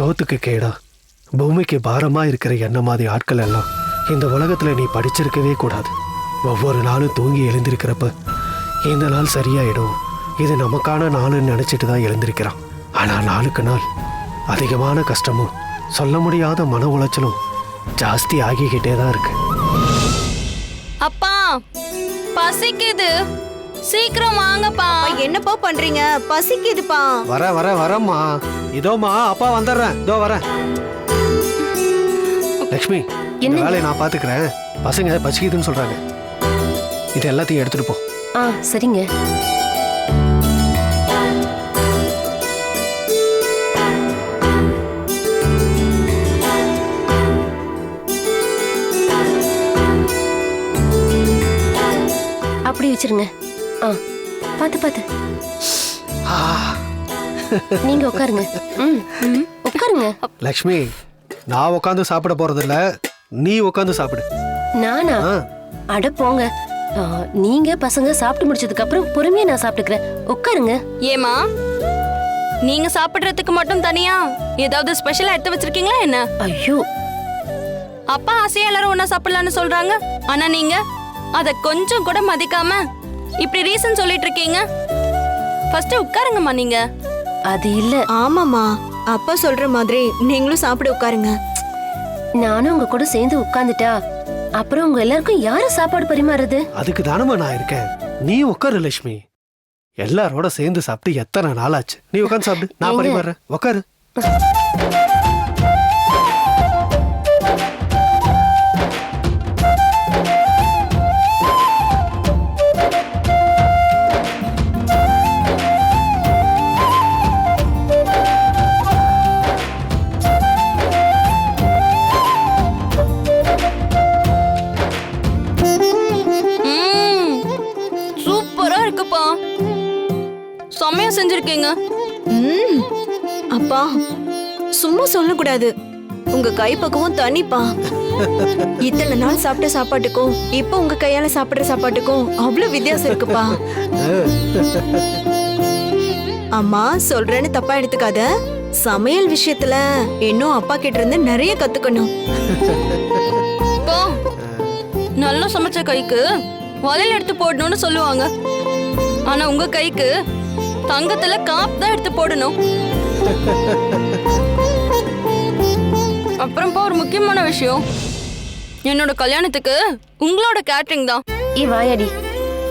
சோத்துக்கு கேடா. பூமிக்கு பாரமா இருக்கிற என்ன மாதிரி ஆட்கள் எல்லாம் இந்த உலகத்துல நீ படிச்சிருக்கவே கூடாது. ஒவ்வொரு நாளும் தூங்கி எழுந்திருக்கிறப்ப இந்த நாள் சரியாயிடும். இது நமக்கான நாளுன்னு நினைச்சிட்டு தான் எழுந்திருக்கிறான். ஆனா நாளுக்கு நாள் அதிகமான கஷ்டமும் சொல்ல முடியாத மன உளைச்சலும் ஜாஸ்தி ஆகிக்கிட்டே தான் இருக்கு. அப்பா பசிக்குது. சீக்கிரம் வாங்கப்பா. என்னப்பா பண்றீங்க? பசிக்குதுப்பா. வர வர வரம்மா. இதோமா அப்பா வந்துடுறேன். இதோ வரேன். லக்ஷ்மி இந்த? வேலையை நான் பாத்துக்கிறேன் பசங்க பசிக்குதுன்னு சொல்றாங்க. இது எல்லாத்தையும் எடுத்துட்டு போ. ஆ சரிங்க. அப்படி வச்சிருங்க. ஆ பாத்து பாத்து நீங்க உட்காருங்க. ம். உட்காருங்க. லக்ஷ்மி நான் உட்காந்து சாப்பிட போறது இல்ல நீ உட்காந்து சாப்பிடு. நானா? அட போங்க. நீங்க பசங்க சாப்பிட்டு முடிச்சதுக்கு அப்புறம் பொறுமையா நான் சாப்பிட்டுக்கிறேன். உட்காருங்க. ஏமா நீங்க சாப்பிடுறதுக்கு மட்டும் தனியா? ஏதாவது ஸ்பெஷலா எடுத்து வச்சிருக்கீங்களா என்ன? ஐயோ. அப்பா ஆசையா எல்லாரும் ஒண்ணா சாப்பிடலாம்னு சொல்றாங்க. ஆனா நீங்க அத கொஞ்சம் கூட மதிக்காம இப்படி ரீசன் சொல்லிட்டு இருக்கீங்க. ஃபர்ஸ்ட் உட்காருங்கம்மா நீங்க. அது இல்ல. ஆமாமா அப்பா சொல்ற மாதிரி நீங்களும் சாப்பிட உட்காருங்க. நானும் உங்க கூட சேர்ந்து உட்கார்ந்துட்டா அப்புறம் உங்க எல்லாருக்கும் யாரு சாப்பாடு பரிமாறுறது? அதுக்கு தானமா நான் இருக்கேன். நீ உட்காரு லக்ஷ்மி எல்லாரோட சேர்ந்து சாப்பிட்டு எத்தனை நாள் ஆச்சு நீ உட்காந்து சாப்பிடு. நான் ஏங்க? பரிமாறுறேன். உட்காரு செஞ்சிருக்கீங்க ம். அப்பா சும்மா சொல்லக்கூடாது. உங்க கைப்பக்குவம் தனிப்பா. இத்தனை நாள் சாப்பிட்ட சாப்பாட்டுக்கும் இப்ப உங்க கையால சாப்பிடுற சாப்பாட்டுக்கும் அவ்வளவு வித்தியாசம் இருக்குப்பா. அம்மா சொல்றேன்னு தப்பா எடுத்துக்காத. சமையல் விஷயத்துல இன்னும் அப்பா கிட்ட இருந்து நிறைய கத்துக்கணும். நல்லா சமைச்ச கைக்கு வலையில எடுத்து போடணும்னு சொல்லுவாங்க. ஆனா உங்க கைக்கு தங்கத்துல காப்பு தான் எடுத்து போடணும். அப்புறம்ப்பா ஒரு முக்கியமான விஷயம். என்னோட கல்யாணத்துக்கு உங்களோட கேட்டரிங் தான். ஏ வாயாடி.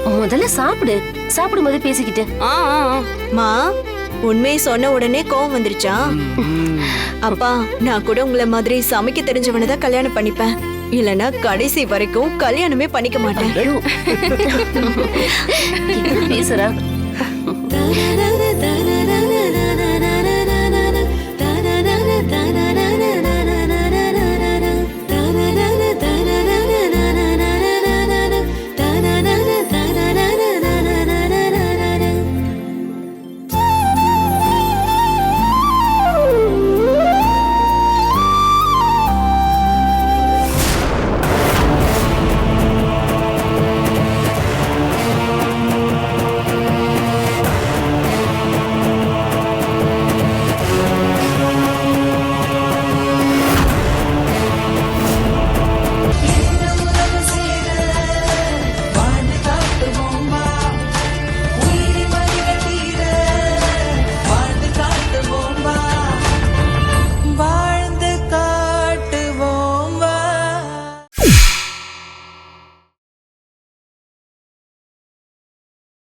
முதல்ல சாப்பிடு. சாப்பிடும்போது பேசிக்கிட்டு. ஆ ஆ, ஆ. மா உண்மையை சொன்ன உடனே கோவம் வந்துருச்சா? அப்பா நான் கூட உங்கள மாதிரி சமைக்க தெரிஞ்சவனை தான் கல்யாணம் பண்ணிப்பேன். இல்லனா கடைசி வரைக்கும் கல்யாணமே பண்ணிக்க மாட்டேன். ஐயோ என்ன பேசுறா